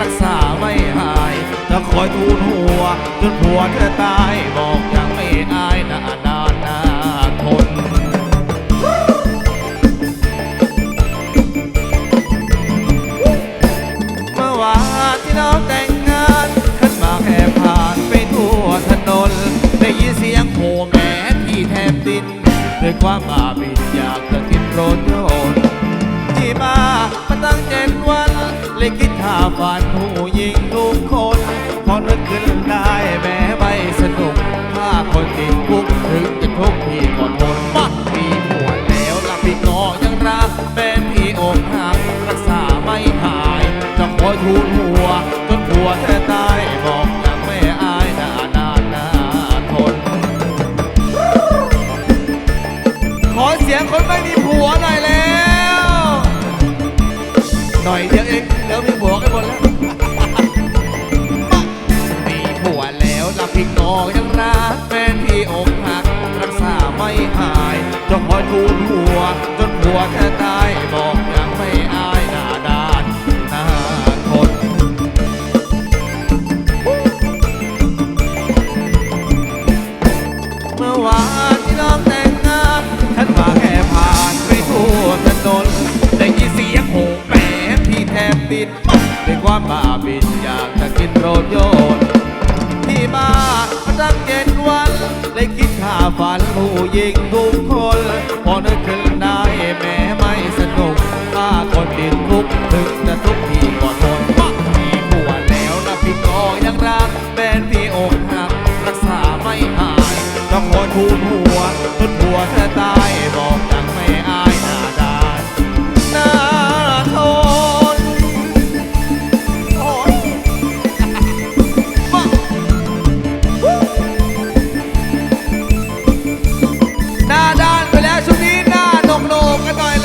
รักษาไม่หายจะคอยทูลหัว จนผัวเธอตายบอกยังไม่อายนานานนาทนเมื่อวานที่เราแต่งงานขึ้นมาแค่ผ่านไปทั่วถนนได้ยินเสียงโหแม่พี่แทบดินด้วยความบาบินอยากจะกินโรถยนที่มามาตั้งเจ็ดวัน เลยคิดท่าฝันผู้หญิงทุกคนพอนึกขึ้นได้แม้ไม่สนุก ถ้าคนติดคุกถึงจะทุกข์พี่ก็ทนมัดมีผัวแล้วละพี่ก็ยังรักเป็นพี่อกหักรักษาไม่หาย จะคอยทูลหัวจนผัวแท้ตายบอกยังไม่อายนานานนาทนขอเสียงคนไม่มีผัวหน่อยแล้ว หน่อยเดียวเองเดี๋ยวมีผัวกันหมดแล้วมีผัวแล้วรับพี่กอยังรักแฟนพี่อกหักรักษาไม่หายจนคอยทูนหัวจนหัวแท้ตา ด้วยความบ้าบินอยากจะกินโรถยนที่มามาตั้งเจ็ดวันเลยคิดค่าฝันผู้หญิงทุกคน พอนึกขึ้นได้แม้ไม่สนุกถ้าคนติดคุกถึงจะทุกที่ก็ทนว่ามีผัวแล้วนะพี่ก็ยังรักแฟนพี่อกหักรักษาไม่หายต้องคอยทู